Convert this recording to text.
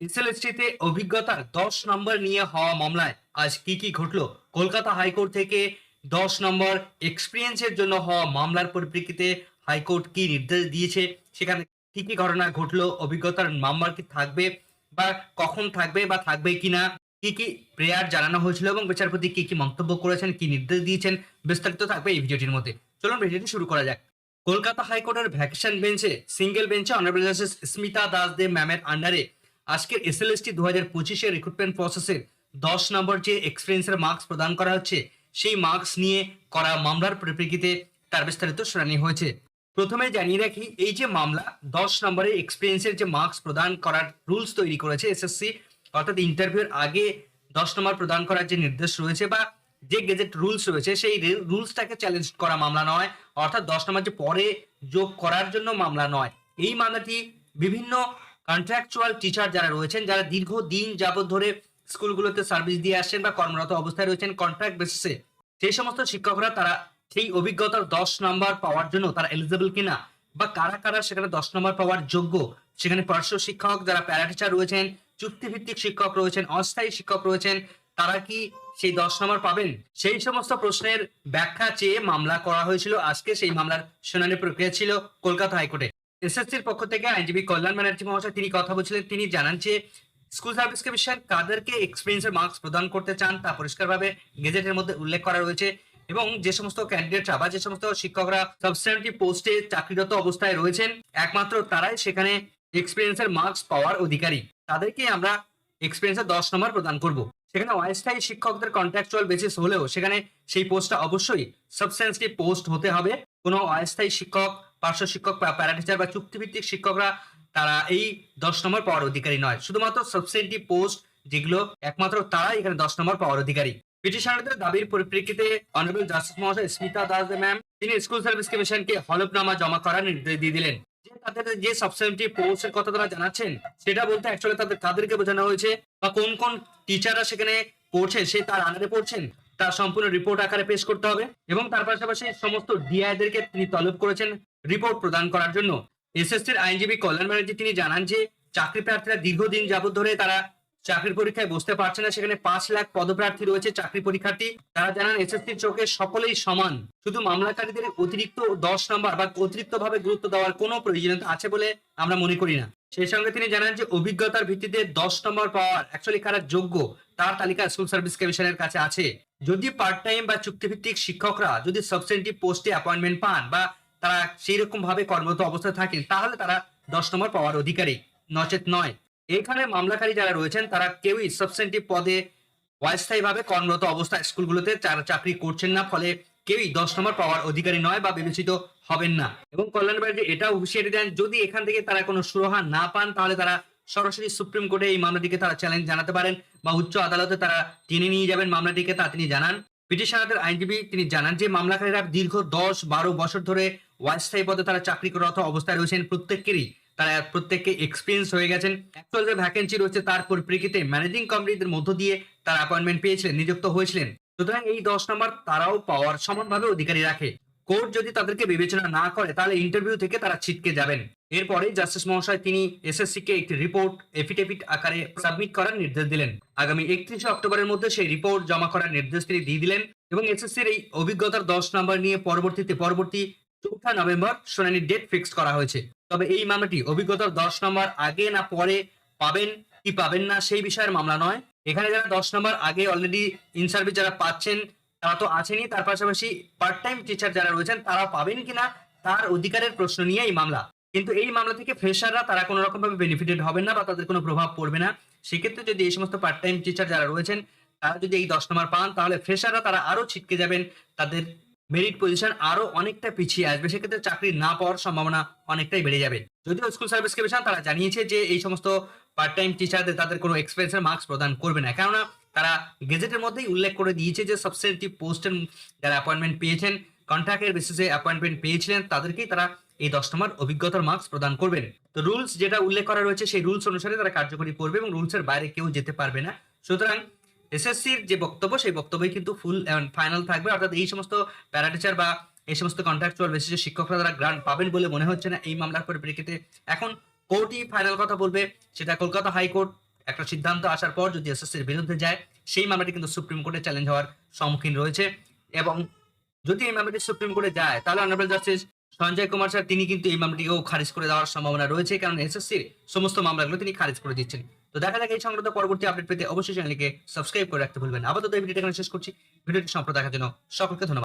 এসএলএসটিতে অভিজ্ঞতার দশ নম্বর নিয়ে হওয়া মামলায় আজ কি কি ঘটলো? কলকাতা হাইকোর্ট থেকে দশ নম্বর এক্সপিরিয়েন্সের জন্য হওয়া মামলার পরিপ্রেক্ষিতে হাইকোর্ট কি নির্দেশ দিয়েছে? সেখানে কি কি ঘটনা ঘটলো? অভিজ্ঞতার নাম্বার কি থাকবে বা কখন থাকবে বা থাকবে কিনা? কি কি প্রেয়ার জানানো হয়েছিল এবং বিচারপতি কি কি মন্তব্য করেছেন? কি নির্দেশ দিয়েছেন? বিস্তারিত থাকবে এই ভিডিওটির মধ্যে। চলুন ভিডিওটি শুরু করা যাক। কলকাতা হাইকোর্টের ভ্যাকেশন বেঞ্চে সিঙ্গেল বেঞ্চে অনারেবল জাস্টিস স্মিতা দাস দে ম্যামের আন্ডারে আজকের এসএলএসটি দু হাজার পঁচিশের রিক্রুটমেন্ট প্রসেসের দশ নম্বর যে এক্সপিরিয়েন্সের মার্কস প্রদান করা হচ্ছে, সেই মার্কস নিয়ে করা মামলার পরিপ্রেক্ষিতে তার বিস্তারিত শুনানি হয়েছে। প্রথমে জানিয়ে রাখি, এই যে মামলা, দশ নম্বরের এক্সপিরিয়েন্সের যে মার্কস প্রদান করার রুলস তৈরি করেছে এসএসসি অর্থাৎ ইন্টারভিউর আগে দশ নম্বর প্রদান করার যে নির্দেশ রয়েছে বা যে গেজেট রুলস রয়েছে, সেই রুলসটাকে চ্যালেঞ্জ করা মামলা নয়, অর্থাৎ দশ নম্বর যে পরে যোগ করার জন্য মামলা নয়। এই মামলাটি বিভিন্ন কন্ট্রাকচুয়াল টিচার যারা রয়েছেন, যারা দীর্ঘ দিন যাবত ধরে স্কুলগুলোতে সার্ভিস দিয়ে আসছেন বা কর্মরত অবস্থায় রয়েছেন কন্ট্রাক্ট বেসিসে সেই সমস্ত শিক্ষকরা তারা সেই অভিজ্ঞতার দশ নম্বর পাওয়ার জন্য তারা এলিজিবল কিনা বা কারা কারা সেখানে দশ নম্বর পাওয়ার যোগ্য? সেখানে পার্শ্ব শিক্ষক যারা প্যারা টিচার রয়েছেন, চুক্তিভিত্তিক শিক্ষক রয়েছেন, অস্থায়ী শিক্ষক রয়েছেন, তারা কি সেই দশ নম্বর পাবেন? সেই সমস্ত প্রশ্নের ব্যাখ্যা চেয়ে মামলা করা হয়েছিল। আজকে সেই মামলার শুনানি প্রক্রিয়া ছিল কলকাতা হাইকোর্টে। এসএসসির পক্ষ থেকে আইনজীবী কল্যাণ ব্যানার্জি মহাশয় তিনি কথা বলছিলেন। তিনি জানান যে, স্কুল সার্ভিস কমিশন কাদেরকে এক্সপিরিয়েন্সের মার্কস প্রদান করতে চান তা পরিষ্কারভাবে গেজেটের মধ্যে উল্লেখ করা রয়েছে এবং যে সমস্ত ক্যান্ডিডেটরা বা যে সমস্ত শিক্ষকরা সাবস্ট্যান্টিভ পোস্টে চাকরিরত অবস্থায় রয়েছেন, একমাত্র তারাই সেখানে এক্সপিরিয়েন্সের মার্কস পাওয়ার অধিকারী। তাদেরকে আমরা এক্সপিরিয়েন্সের দশ নম্বর প্রদান করব। সেখানে অস্থায়ী শিক্ষকদের কন্ট্রাকচুয়াল বেসিস হলেও সেখানে সেই পোস্টটা অবশ্যই সাবস্টেন্সিভ পোস্ট হতে হবে। কোনো অস্থায়ী শিক্ষক পার্শ্ব শিক্ষক প্যারাটিচার বা চুক্তিভিত্তিক শিক্ষকরা তারা এই দশ নম্বর পাওয়ার অধিকারী নয়। শুধুমাত্র সাবস্টেন্টিভ পোস্ট যেগুলো একমাত্র তারাই এখানে দশ নম্বর পাওয়ার অধিকারী। পিটিশনারদের দাবির পরিপ্রেক্ষিতে অনারেবল জাস্টিস মহাশয় স্মিতা দাস ম্যাম তিনি স্কুল সার্ভিস কমিশনকে হলফনামা জমা করার নির্দেশ দিয়ে দিলেন। তাদের যে সাবস্টেন্টিভ পোস্টের কথা তারা জানাচ্ছেন, সেটা বলতে অ্যাকচুয়ালি তাদের কাদেরকে বোঝানো হয়েছে বা কোন কোন টিচাররা সেখানে পড়ছে, সে তার আন্ডারে পড়ছেন, তার সম্পূর্ণ রিপোর্ট আকারে পেশ করতে হবে এবং তার পাশাপাশি সমস্ত ডিআইদেরকে তিনি তলব করেছেন। রিপোর্ট প্রদান করার জন্য। এসএসসির আইনজীবী কল্যাণ ব্যানার্জি তিনি জানান যে, চাকরি প্রার্থীরা দীর্ঘদিন যাবত ধরে তারা চাকরির পরীক্ষায় বসতে পারছে না। সেখানে পাঁচ লাখ পদপ্রার্থী রয়েছে চাকরি পরীক্ষার্থী। তারা জানান এসএসসির চোখে সকলেই সমান। শুধু মামলাকারীদের অতিরিক্ত দশ নম্বর বা অতিরিক্ত ভাবে গুরুত্ব দেওয়ার কোনো প্রয়োজনীয়তা আছে বলে আমরা মনে করি না। সেই সঙ্গে তিনি জানান যে, অভিজ্ঞতার ভিত্তিতে দশ নম্বর পাওয়ার অ্যাকচুয়ালি কারা যোগ্য, তার তালিকা স্কুল সার্ভিস কমিশনের কাছে আছে। যদি পার্ট টাইম বা চুক্তিভিত্তিক শিক্ষকরা যদি সাবসেন্টিভ পোস্টে অ্যাপয়েন্টমেন্ট পান বা তারা সেই রকম ভাবে কর্মরত অবস্থায় থাকেন, তাহলে তারা দশ নম্বর পাওয়ার অধিকারী। নচেত নয়। এখানে মামলাকারী যারা রয়েছেন, তারা কেউই সাবস্টেন্টিভ পদে অস্থায়ীভাবে কর্মরত অবস্থায় স্কুলগুলোতে যারা চাকরি করছেন না, ফলে কেউই দশ নম্বর পাওয়ার অধিকারী নয় বা বিবেচিত হবেন না। এবং কল্যাণ ব্যানার্জি এটাও হুঁশিয়ারি দেন, যদি এখান থেকে তারা কোনো সুরাহা না পান, তাহলে তারা সরাসরি সুপ্রিম কোর্টে এই মামলাটিকে তারা চ্যালেঞ্জ জানাতে পারেন বা উচ্চ আদালতে তারা টেনে নিয়ে যাবেন মামলাটিকে, তা তিনি জানান। পিটিশনারদের আইনজীবী তিনি জানান যে, মামলাকারীরা দীর্ঘ দশ বারো বছর ধরে অস্থায়ী পদে তারা চাকরিরত অবস্থায় রয়েছেন প্রত্যেকেরই। তারা প্রত্যেককে এক্সপিরিয়েন্স হয়ে গেছেন। অ্যাকচুয়াল যে ভ্যাকেন্সি রয়েছে তার পরিপ্রেক্ষিতে ম্যানেজিং কমিটিদের মধ্য দিয়ে তারা অ্যাপয়েন্টমেন্ট পেয়েছিলেন, নিযুক্ত হয়েছিলেন। সুতরাং এই দশ নম্বর তারাও পাওয়ার সমানভাবে অধিকারী রাখে। কোর্ট যদি তাদেরকে বিবেচনা না করে, তাহলে ইন্টারভিউ থেকে তারা ছিটকে যাবেন। এরপরে জাস্টিস মহাশয় তিনি এসএসসি কে একটি রিপোর্ট এফিডেভিট আকারে সাবমিট করার নির্দেশ দিলেন। আগামী একত্রিশে অক্টোবরের মধ্যে সেই রিপোর্ট জমা করার নির্দেশ তিনি দিয়ে দিলেন এবং এসএসসির এই অভিজ্ঞতার দশ নম্বর নিয়ে পরবর্তীতে পরবর্তী চৌঠা নভেম্বর শুনানির ডেট ফিক্স করা হয়েছে। তবে এই মামলাটি অভিজ্ঞতার দশ নম্বর আগে না পরে পাবেন, কি পাবেন না সেই বিষয়ের মামলা নয়। এখানে যারা দশ নম্বর আগে অলরেডি ইন সার্ভিস যারা পাচ্ছেন, তারা তো আছেনই। তার পাশাপাশি পার্ট টাইম টিচার যারা রয়েছেন তারা পাবেন কিনা, তার অধিকারের প্রশ্ন নিয়ে এই মামলা। কিন্তু এই মামলা থেকে ফ্রেশাররা তারা কোনো রকম ভাবে বেনিফিটেড হবেন না বা তাদের কোনো প্রভাব পড়বে না। সেক্ষেত্রে যদি এই সমস্ত পার্ট টাইম টিচার যারা রয়েছেন, তারা যদি এই দশ নম্বর পান, তাহলে ফ্রেশাররা তারা আরও ছিটকে যাবেন, তাদের মেরিট পজিশন আরও অনেকটা পিছিয়ে আসবে, সেক্ষেত্রে চাকরি না পাওয়ার সম্ভাবনা অনেকটাই বেড়ে যাবে। যদিও স্কুল সার্ভিস কমিশন তারা জানিয়েছে যে এই সমস্ত পার্ট টাইম টিচারদের তাদের কোনো এক্সপেন্সের মার্কস প্রদান করবে না, কেননা তারা গেজেটের মধ্যেই উল্লেখ করে দিয়েছে যে সাবস্টেন্টিভ পোস্টের যারা অ্যাপয়েন্টমেন্ট পেয়েছেন কন্ট্রাক্টের বেসিসে অ্যাপয়েন্টমেন্ট পেয়েছিলেন, তাদেরকেই তারা এই দশ নম্বর অভিজ্ঞতার মার্কস প্রদান করবেন। তো রুলস যেটা উল্লেখ করা রয়েছে, সেই রুলস অনুসারে তারা কার্যকরী করবে এবং রুলসের বাইরে কেউ যেতে পারবে না। সুতরাং এসএসসির যে বক্তব্য, সেই বক্তব্যই কিন্তু ফুল ফাইনাল থাকবে। অর্থাৎ এই সমস্ত প্যারাটিচার বা এই সমস্ত কন্ট্রাকচুয়াল বেসিসে শিক্ষকরা তারা গ্রান্ট পাবেন বলে মনে হচ্ছে না, এই মামলার পরিপ্রেক্ষিতে এখন কোর্টই ফাইনাল কথা বলবে। সেটা কলকাতা হাইকোর্ট, একটা সিদ্ধান্ত আসার পর যদি এসএসসির বিরুদ্ধে যায়, সেই মামলাটি কিন্তু সুপ্রিম কোর্টে চ্যালেঞ্জ হওয়ার সম্মুখীন রয়েছে। এবং যদি এই মামলাটি সুপ্রিম কোর্টে যায়, তাহলে honourable justice Sanjay Kumar sir তিনি কিন্তু এই মামলাটিকেও খারিজ করে দেওয়ার সম্ভাবনা রয়েছে, কারণ এসএসসির সমস্ত মামলাগুলো তিনি খারিজ করে দিচ্ছেন। তো দেখা যাক এই সংক্রান্ত পরবর্তী আপডেট পেতে অবশ্যই চ্যানেলকে সাবস্ক্রাইব করে রাখতে ভুলবেন আপাতত এই ভিডিওটা এখানে শেষ করছি। ভিডিওটি সম্পূর্ণ দেখার জন্য সকলকে ধন্যবাদ।